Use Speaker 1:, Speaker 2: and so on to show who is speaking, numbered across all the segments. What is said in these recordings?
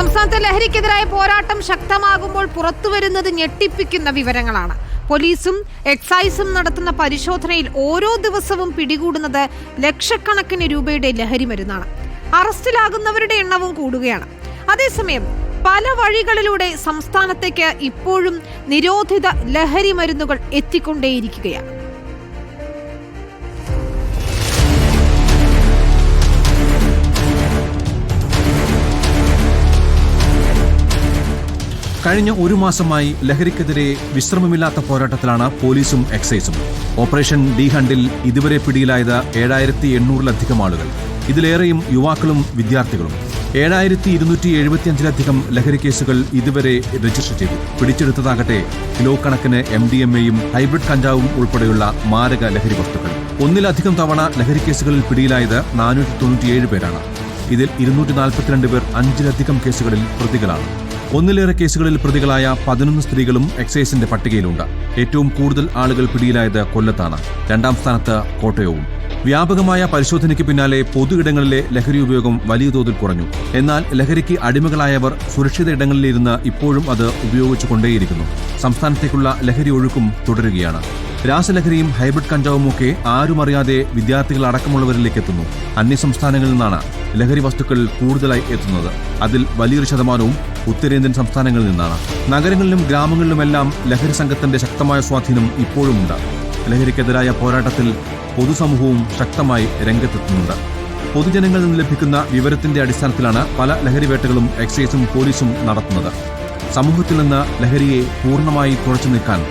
Speaker 1: സംസ്ഥാനത്തെ ലഹരിക്കെതിരായ പോരാട്ടം ശക്തമാകുമ്പോൾ പുറത്തുവരുന്നത് ഞെട്ടിപ്പിക്കുന്ന വിവരങ്ങളാണ്. പോലീസും എക്സൈസും നടത്തുന്ന പരിശോധനയിൽ ഓരോ ദിവസവും പിടികൂടുന്നത് ലക്ഷക്കണക്കിന് രൂപയുടെ ലഹരി മരുന്നാണ്. അറസ്റ്റിലാകുന്നവരുടെ എണ്ണവും കൂടുകയാണ്. അതേസമയം പല വഴികളിലൂടെ സംസ്ഥാനത്തേക്ക് ഇപ്പോഴും നിരോധിത ലഹരി മരുന്നുകൾ എത്തിക്കൊണ്ടേയിരിക്കുകയാണ്.
Speaker 2: കഴിഞ്ഞ ഒരു മാസമായി ലഹരിക്കെതിരെ വിശ്രമമില്ലാത്ത പോരാട്ടത്തിലാണ് പോലീസും എക്സൈസും. ഓപ്പറേഷൻ ഡി ഹണ്ടിൽ ഇതുവരെ പിടിയിലായത് ഏഴായിരത്തി എണ്ണൂറിലധികം ആളുകൾ. ഇതിലേറെയും യുവാക്കളും വിദ്യാർത്ഥികളും. ഏഴായിരത്തി ഇരുന്നൂറ്റി എഴുപത്തിയഞ്ചിലധികം ലഹരി കേസുകൾ ഇതുവരെ രജിസ്റ്റർ ചെയ്തു. പിടിച്ചെടുത്തതാകട്ടെ കിലോ കണക്കിന് എം ഡി എം എയും ഹൈബ്രിഡ് കഞ്ചാവും ഉൾപ്പെടെയുള്ള മാരക ലഹരി വസ്തുക്കൾ. ഒന്നിലധികം തവണ ലഹരി കേസുകളിൽ പിടിയിലായത് നാനൂറ്റി തൊണ്ണൂറ്റിയേഴ് പേരാണ്. ഇതിൽ ഇരുന്നൂറ്റി നാൽപ്പത്തിരണ്ട് പേർ അഞ്ചിലധികം കേസുകളിൽ പ്രതികളാണ്. ഒന്നിലേറെ കേസുകളിൽ പ്രതികളായ പതിനൊന്ന് സ്ത്രീകളും എക്സൈസിന്റെ പട്ടികയിലുണ്ട്. ഏറ്റവും കൂടുതൽ ആളുകൾ പിടിയിലായത് കൊല്ലത്താണ്. രണ്ടാം സ്ഥാനത്ത് കോട്ടയവും. വ്യാപകമായ പരിശോധനയ്ക്ക് പിന്നാലെ പൊതു ഇടങ്ങളിലെ ലഹരി ഉപയോഗം വലിയ തോതിൽ കുറഞ്ഞു. എന്നാൽ ലഹരിക്ക് അടിമകളായവർ സുരക്ഷിത ഇടങ്ങളിലിരുന്ന് ഇപ്പോഴും അത് ഉപയോഗിച്ചു കൊണ്ടേയിരിക്കുന്നു സംസ്ഥാനത്തേക്കുള്ള ലഹരി ഒഴുക്കും തുടരുകയാണ്. രാസലഹരിയും ഹൈബ്രിഡ് കഞ്ചാവുമൊക്കെ ആരുമറിയാതെ വിദ്യാർത്ഥികൾ അടക്കമുള്ളവരിലേക്ക് എത്തുന്നു അന്യസംസ്ഥാനങ്ങളിൽ നിന്നാണ് ലഹരി വസ്തുക്കൾ കൂടുതലായി എത്തുന്നത്. അതിൽ വലിയൊരു ശതമാനവും ഉത്തരേന്ത്യൻ സംസ്ഥാനങ്ങളിൽ നിന്നാണ്. നഗരങ്ങളിലും ഗ്രാമങ്ങളിലുമെല്ലാം ലഹരി സംഘത്തിന്റെ ശക്തമായ സ്വാധീനം ഇപ്പോഴുമുണ്ട് ലഹരിക്കെതിരായ പോരാട്ടത്തിൽ പൊതുസമൂഹവും ശക്തമായി രംഗത്തെത്തുന്നുണ്ട്. പൊതുജനങ്ങളിൽ നിന്ന് ലഭിക്കുന്ന വിവരത്തിന്റെ അടിസ്ഥാനത്തിലാണ് പല ലഹരിവേട്ടകളും എക്സൈസും പോലീസും നടത്തുന്നത്. സമൂഹത്തിൽ നിന്ന് ലഹരിയെ പൂർണമായി തുറച്ചു നിൽക്കാൻ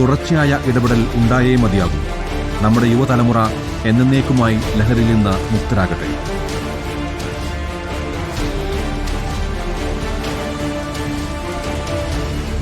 Speaker 2: തുടർച്ചയായ ഇടപെടൽ ഉണ്ടായേ മതിയാകും. നമ്മുടെ യുവതലമുറ എന്നേക്കുമായി ലഹരിയിൽ നിന്ന് മുക്തരാകട്ടെ.